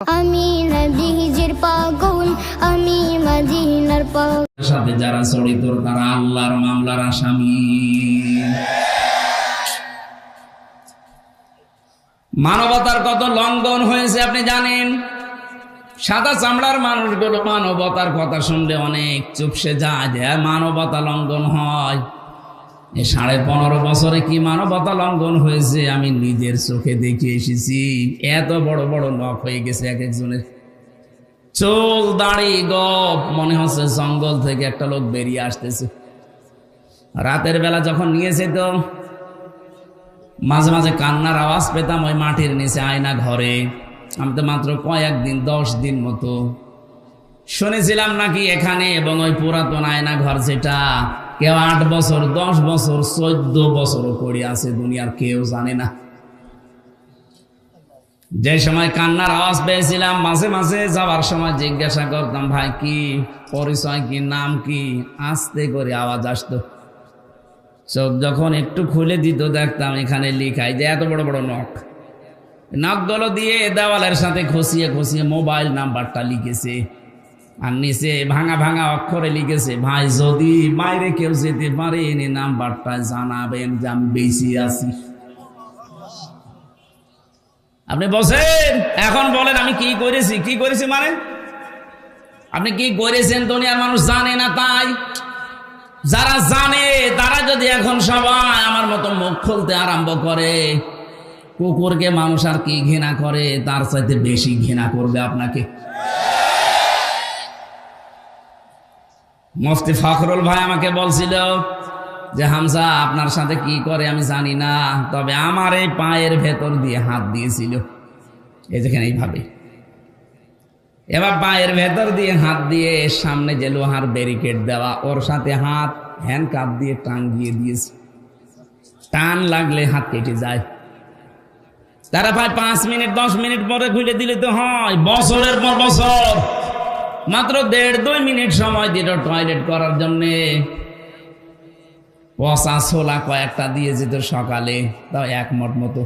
আমি নবীজির পাগল, আমি মদিনার পাগল। সাথে যারা জড়িত, তারা আল্লাহর মামলার আসামি। মানবতার কত লঙ্ঘন হয়েছে আপনি জানেন? সাদা চামড়ার মানুষগুলো মানবতার কথা শুনলে অনেক চুপসে যায় মানবতা লঙ্ঘন হয়। এ সাড়ে পনেরো বছরে কি মানবতা লঙ্ঘন হয়েছে? আমি নিজের চোখে দেখে এসেছি। এত বড় বড় নখ হয়ে গেছে এক একজনের। চোখ দাড়ি, গপ, মনে হচ্ছে জঙ্গল থেকে একটা লোক বেরিয়ে আসতেছে। রাতের বেলা যখন নিয়েছে তো মাঝে মাঝে কান্নার আওয়াজ পেতাম ওই মাটির নিচে আয়না ঘরে। আমি তো মাত্র কয়েকদিন দশ দিন মতো শুনেছিলাম নাকি এখানে এবং ওই পুরাতন আয়না ঘর যেটা কেউ আট বছর, দশ বছর, চোদ্দ বছরও করে আছে দুনিয়ার, কেউ জানে না। যে সময় কান্নার আওয়াজ পেয়েছিলাম, মাঝে মাঝে যাওয়ার সময় জিজ্ঞাসা করতাম, ভাই, কি পরিচয়, কি নাম, কি? আস্তে করে আওয়াজ আসতো। চোখ যখন একটু খুলে দিত, দেখতাম এখানে লিখাই যে এত বড় বড় নখ। নখগুলো দিয়ে দেওয়ালের সাথে খসিয়ে খসিয়ে মোবাইল নাম্বারটা লিখেছে। আর নিচে ভাঙা ভাঙা অক্ষরে লিখেছে, ভাই, যদি বাইরে কেউ যেতে পারে, এনে নাম্বারটা জানাবেন আমি বেশি আছি। আপনি বসেন, এখন বলেন, আমি কি করেছি? কি করেছি মানে? আপনি কি করেছেন দুনিয়ার মানুষ জানে না তাই? যারা জানে, তারা যদি এখন সবাই আমার মতো মুখ খুলতে আরম্ভ করে, কুকুরকে মানুষ আর কি ঘৃণা করে, তার চাইতে বেশি ঘৃণা করবে আপনাকে। মুফতি ফখরুল ভাই আমাকে বলছিল যে হামসা আপনার সাথে কি করে আমি জানি না, তবে আমার এই পায়ের ভেতর দিয়ে হাত দিয়েছিল। এই যেখানে এইভাবে। এবার পায়ের ভেতর দিয়ে হাত দিয়ে সামনে যে লোহার ব্যারিকেড দেওয়া, ওর সাথে হাত হ্যান্ড কাপ দিয়ে টাঙ্গিয়ে দিয়েছে। টান লাগলে হাত কেটে যায়। তারা ভাই পাঁচ মিনিট, দশ মিনিট পরে খুলে দিলে তো হয়, বছরের পর বছর। মাত্র দেড় দুই মিনিট সময় দিল টয়লেট করার জন্যে। পচা ছোলা কয়েকটা দিয়ে যেত সকালে, তাও এক মট মতো।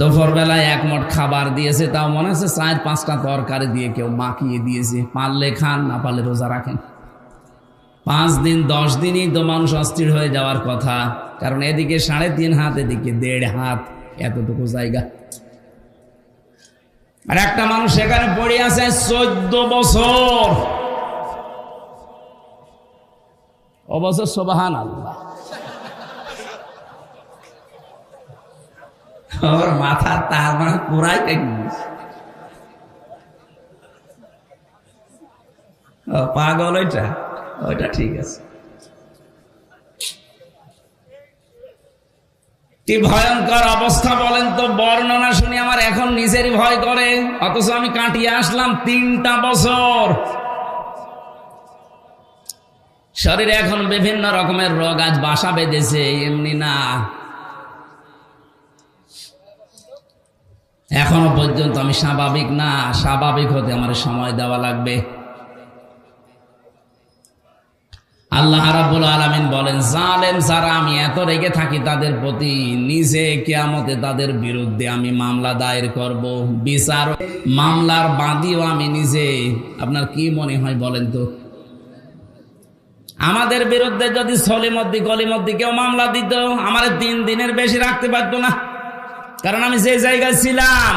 দুপুর বেলায় এক খাবার দিয়েছে, তাও মনে হচ্ছে চার পাঁচটা তরকারি দিয়ে কেউ মাখিয়ে দিয়েছে। পারলে খান, না পারলে রোজা রাখেন। পাঁচ দিন, দশ দিনই তো মানুষ অস্থির হয়ে যাওয়ার কথা। কারণ এদিকে সাড়ে তিন হাত, এদিকে দেড় হাত, এতটুকু জায়গা। আর একটা মানুষ এখানে পড়ে আছে চোদ্দ বছর। অবশ্য সোবাহান আল্লাহ ওর মাথা তার মানে পুরাই পাগল ওইটা? ওইটা ঠিক আছে। কি ভয়ঙ্কর অবস্থা বলেন তো? বর্ণনা শুনে আমার এখন নিজেরই ভয় করে। অথচ আমি কাটিয়ে আসলাম তিনটা বছর। শরীরে এখন বিভিন্ন রকমের রোগ আজ বাসা বেঁধেছে, এমনি না। এখনও পর্যন্ত আমি স্বাভাবিক না, স্বাভাবিক হতে আমার সময় দেওয়া লাগবে। আল্লাহ রাব্বুল আলামিন বলেন, জালেম যারা আমি এত রেগে থাকি, তাদের প্রতি নিজে কিয়ামতে তাদের বিরুদ্ধে আমি মামলা দায়ের করব। বিচার, মামলার বাদীও আমি নিজে। আপনার কি মনে হয় বলেন তো? আমাদের বিরুদ্ধে যদি সলিমদ্দি গলিমদ্দি কেউ মামলা দিত, আমার তিন দিনের বেশি রাখতে পারতো না। কারণ আমি যে জায়গায় ছিলাম,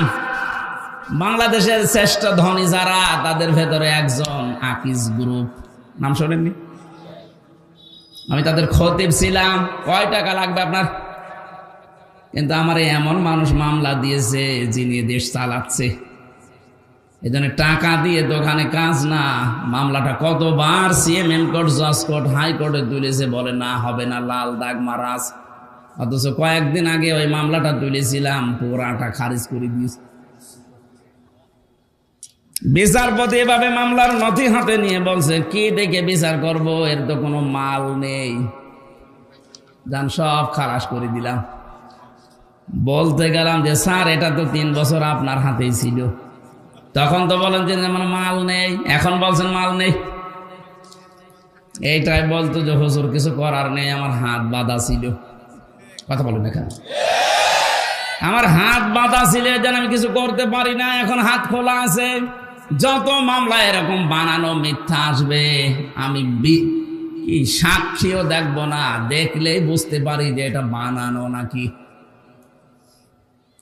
বাংলাদেশের শ্রেষ্ঠ ধনী যারা, তাদের ভেতরে একজন আকিজ গ্রুপ। নাম শোনেননি? আমি তাদের খতিব ছিলাম। কয় টাকা লাগবে আপনার? কিন্তু আমার এমন মানুষ মামলা দিয়েছে যিনি দেশ চালাচ্ছে। এই জন্য টাকা দিয়ে দোকানে কাজ না। মামলাটা কতবার সিএমএম কোর্ট, জজ কোর্ট হাইকোর্টে তুলেছে বলে না, হবে না, লাল দাগ মারাজ। অথচ কয়েকদিন আগে ওই মামলাটা তুলেছিলাম, পুরাটা খারিজ করে দিয়েছে। বিচারপতি এভাবে মামলার নথি হাতে নিয়ে বলছে, কি দেখে বিচার করব? এর তো কোনো মাল নেই। যান, সব খালাস করে দিলাম। বলতে গেলাম যে, স্যার, এটা তো তিন বছর আপনার হাতেই ছিল। তখন তো বলেন যে, আমার মাল নেই। এখন বলছেন, মাল নেই। এইটাই বলতো যে, হুজুর, কিছু করার নেই, আমার হাত বাঁধা ছিল। কথা বলেন এখানে আমার হাত বাঁধা ছিল যেন আমি কিছু করতে পারি না, এখন হাত খোলা আছে। যত মামলা এরকম বানানো মিথ্যা আসবে, আমি সাক্ষীও দেখব না। দেখলেই বুঝতে পারি যে এটা বানানো নাকি।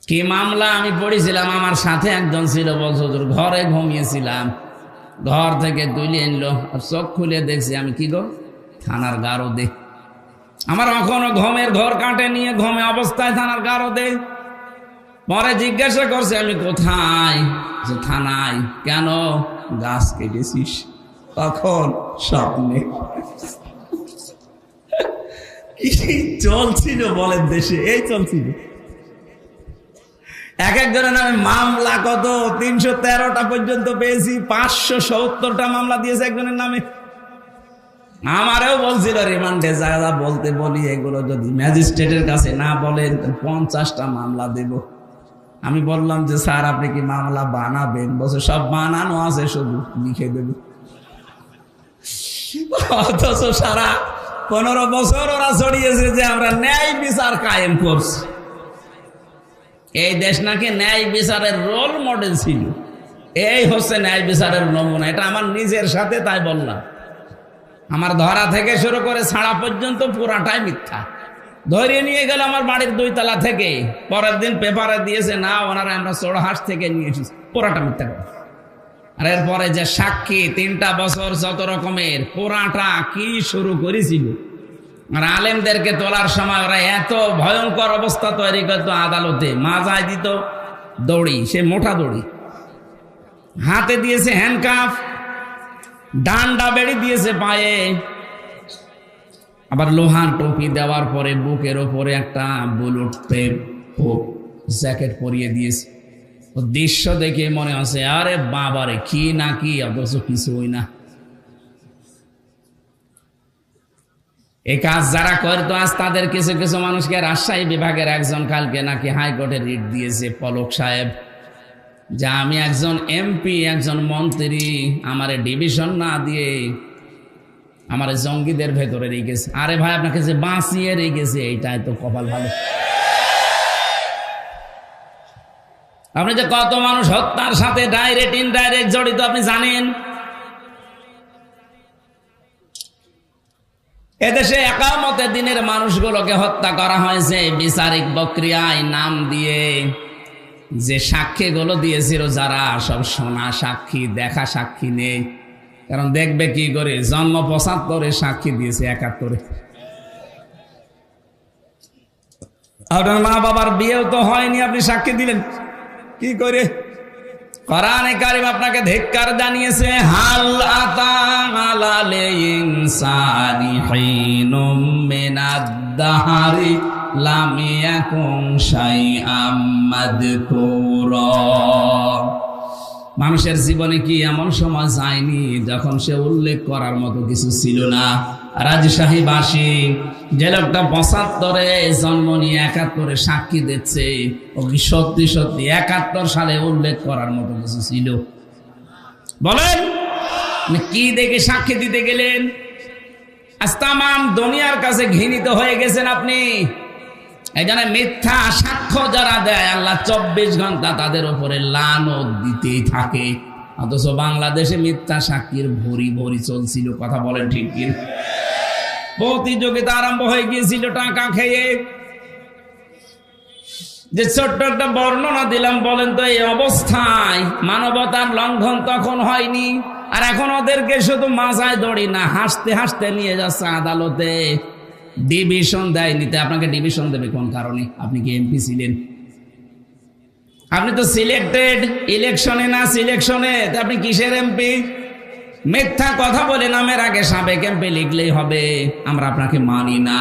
কি মামলা আমি পড়েছিলাম, আমার সাথে একজন ছিল, বলছো তোর ঘরে ঘুমিয়েছিলাম। ঘর থেকে তুলে এনলো চোখ খুলে দেখছি, আমি কি গো? থানার গারো দে আমার এখনও ঘমের ঘর কাটে নিয়ে ঘমে অবস্থায় থানার গারো দে পরে জিজ্ঞাসা করছে, আমি কোথায়? থানায়। কেন? গাছ কেটেছিস তখন স্বপ্নে। চলছিল বলেন দেশে? এই চলছিল। এক একজনের নামে মামলা কত? তিনশো তেরোটা পর্যন্ত পেয়েছি, পাঁচশো সত্তরটা মামলা দিয়েছে একজনের নামে। আমারও বলছিল, রিমান্ডে যা যা বলতে বলি, এগুলো যদি ম্যাজিস্ট্রেটের কাছে না বলেন পঞ্চাশটা মামলা দেব। আমি বললাম যে, স্যার, আপনি কি মামলা বানাবেন? বলছে, সব বানানো আছে, শুধু লিখে দেব। অথচ সারা পনেরো বছর ওরা ছড়িয়েছে যে, আমরা ন্যায় বিচার কায়েম করছি। এই দেশ নাকি ন্যায় বিচারের রোল মডেল ছিল। এই হচ্ছে ন্যায় বিচারের নমুনা। এটা আমার নিজের সাথে তাই বললাম। আমার ধরা থেকে শুরু করে ছাড়া পর্যন্ত পুরাটাই মিথ্যা। ধরিয়ে নিয়ে গেল আমার বাড়ির দুই তলা থেকে। পরের দিন পেপারে দিয়েছে, না, ওনারা আমরা চোড়হাট থেকে নিয়ে এসেছি। পুরাটা মিথ্যা কথা। আর এরপরে যে সাক্ষী, তিনটা বছর যত রকমের, পুরাটা কি শুরু করেছিল? আর আলেমদেরকে তোলার সময় ওরা এত ভয়ঙ্কর অবস্থা তৈরি করতো আদালতে। মাজায় দিত দড়ি, সে মোটা দড়ি। হাতে দিয়েছে হ্যান্ডকাফ ডান্ডা বেড়ি দিয়েছে পায়ে। আবার লোহার টুপি দেওয়ার পরে বুকের ওপরে একটা বুলুট পেপ জ্যাকেট পরিয়ে দিয়েছে। ও দৃশ্য দেখে মনে আছে আরে বাবারে, কি না কি, অথচ কিছুই না। এই কাজ যারা করতো আজ তাদের কিছু কিছু মানুষকে রাজশাহী বিভাগের একজন কালকে নাকি হাইকোর্টে রিট দিয়েছে পলক সাহেব। যে আমি একজন এমপি, একজন মন্ত্রী, আমার ডিভিশন না দিয়ে আমার জঙ্গিদের ভেতরে রেখেছে আরে ভাই, আপনাকে যে বাঁচিয়ে রেখেছে এইটাই তো কপাল ভালো। আপনি যে কত মানুষ হত্যার সাথে ডাইরেক্ট ইনডাইরেক্ট জড়িত, আপনি জানেন? এদেশে একামতের দিনের মানুষগুলোকে হত্যা করা হয়েছে। বিচারিক প্রক্রিয়ায় নাম দিয়ে যে সাক্ষীগুলো দিয়েছিল যারা, সব শোনা সাক্ষী, দেখা সাক্ষী নেই। কারণ দেখবে কি করে? জন্ম পঁচাত্তরে সাক্ষী দিয়েছে একাত্তরে। আপনার মা বাবার বিয়েও তো হয়নি, আপনি সাক্ষী দিলেন। কি করে? কোরআনে কারিম আপনাকে ধিক্কার জানিয়েছে, হাল আতা আলালে ইনসানি হিনুম মিনাদ দাহারি লাম শাইআম মাদকুরা। মানুষের জীবনে কি এমন সময় যায়নি যখন সে উল্লেখ করার মতো কিছু ছিল না। রাজশাহী রাজশাহীবাসী যে লোকটা পঁচাত্তরে জন্ম নিয়ে একাত্তরে সাক্ষী দিচ্ছে, ও কি সত্যি সত্যি একাত্তর সালে উল্লেখ করার মতো কিছু ছিল? বলেন কি দেখে সাক্ষী দিতে গেলেন? আজ তামাম দুনিয়ার কাছে ঘৃণিত হয়ে গেছেন আপনি। জন্য মিথ্যা সাক্ষ্য যারা দেয়, আল্লাহ চব্বিশ ঘণ্টা তাদের উপরে লানত দিতেই থাকে। অথচ বাংলাদেশে মিথ্যা সাক্ষীর ভরি ভরি চলছিল, কথা বলেন ঠিক কি প্রতিযোগিতা আরম্ভ হয়ে গিয়েছিল টাকা খেয়ে। যে ছোট্ট একটা বর্ণনা দিলাম, বলেন তো, এই অবস্থায় মানবতার লঙ্ঘন তখন হয়নি, আর এখন ওদেরকে শুধু মাজায় দড়ি না, হাসতে হাসতে নিয়ে যাচ্ছে আদালতে। ডিভিশন দেয় নিতে আপনাকে ডিভিশন দেবে কোন কারণে? আপনি কি এমপি ছিলেন? আপনি তো সিলেক্টেড ইলেকশনে না সিলেকশনে আপনি কিসের এমপি মিথ্যা কথা বলে নামের আগে সাবেক এমপি লিখলেই হবে। আমরা আপনাকে মানি না।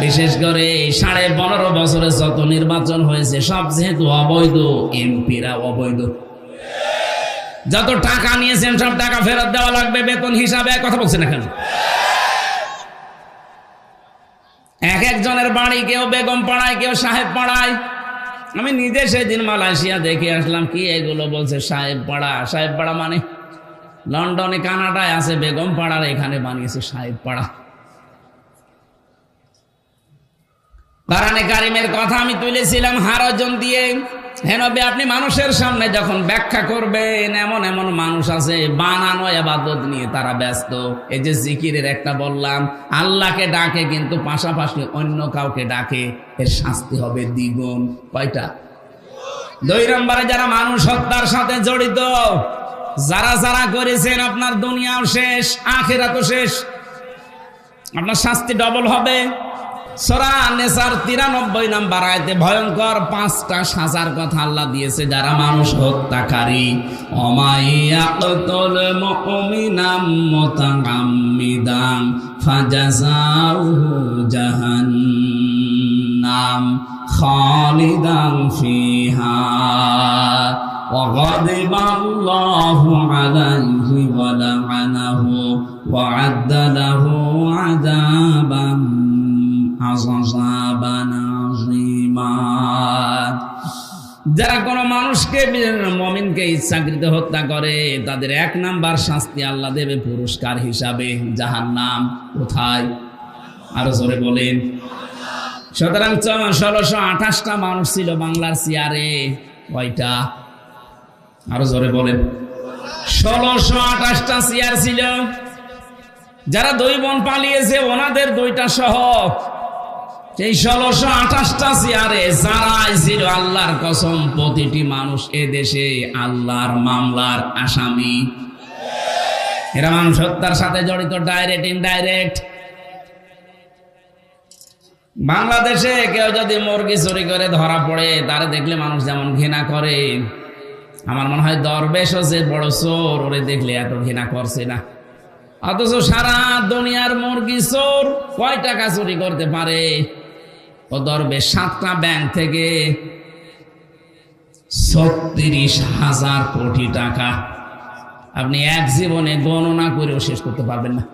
বিশেষ করে সাড়ে পনেরো বছরে যত নির্বাচন হয়েছে, সব যেহেতু অবৈধ এমপিরা অবৈধ। যত টাকা নিয়েছেন, সব টাকা ফেরত দেওয়া লাগবে, বেতন হিসাবে, কথা বলছেন এখানে এক একজনের বাড়ি, কেউ বেগম পাড়ায়, কেউ সাহেব পাড়ায়। আমি নিজে সেদিন মালয়েশিয়া দেখে আসলাম, কি এগুলো বলছে সাহেব পাড়া? সাহেব পাড়া মানে? লন্ডনে, কানাডায় আছে বেগম পাড়ার, এখানে বানিয়েছে সাহেব পাড়া। কারণে কারিমের কথা আমি তুলেছিলাম হারজন দিয়ে। হেনবে আপনি মানুষের সামনে যখন ব্যাখ্যা করবেন, এমন এমন মানুষ আছে, বানানো এবাদত নিয়ে তারা ব্যস্ত। এই যে জিকিরের একটা বললাম, আল্লাহকে ডাকে কিন্তু পাশাপাশি অন্য কাউকে ডাকে, এর শাস্তি হবে দ্বিগুণ। কয়টা? দুই নম্বরে যারা মানুষ হত্যার সাথে জড়িত, যারা যারা করেছেন, আপনার দুনিয়াও শেষ আখেরা তো শেষ, আপনার শাস্তি ডবল হবে। সরা নেসার তিরানব্বই নাম্বার আয়তে ভয়ঙ্কর পাঁচটা সাজার কথা আল্লাহ দিয়েছে যারা মানুষ হত্যাকারী অমাইয়াকতুল মুমিনাম মুতাআম্মিদাম ফাজাযাউহু জাহান্নাম খালিদান ফিহা وغضب الله عليه ولعنه وعد له عذابا عذابا عظيما যারা কোনো মানুষকে, মমিনকে ইচ্ছাকৃত হত্যা করে, তাদের এক নাম্বার শাস্তি আল্লাহ দেবে পুরস্কার হিসাবে। যাহার নাম কোথায়? আরও জোরে বলেন। সুতরাং ষোলোশো আঠাশটা মানুষ ছিল বাংলার চেয়ারে কয়টা? আরও জোরে বলেন। ষোলোশো আঠাশটা চেয়ার ছিল। যারা দুই বোন পালিয়েছে, ওনাদের দুইটা সহ সেই ষোলোশো আঠাশটা চেয়ারে যারাই ছিল আল্লাহর কসম, প্রতিটি মানুষ এ দেশে আল্লাহর মামলার আসামি। এরা মানুষ হত্যার সাথে জড়িত ডাইরেক্ট ইনডাইরেক্ট বাংলাদেশে কেউ যদি মুরগি চুরি করে ধরা পড়ে, তারে দেখলে মানুষ যেমন ঘৃণা করে। আমার মনে হয় দরবেশও যে বড় চোর, ওরে দেখলে এত ঘৃণা করছে না। অথচ সারা দুনিয়ার মুরগি চোর কয় টাকা চুরি করতে পারে? ও সাতটা ব্যাংক থেকে ছত্রিশ হাজার কোটি টাকা। আপনি এক জীবনে গণনা করেও শেষ করতে পারবেন না।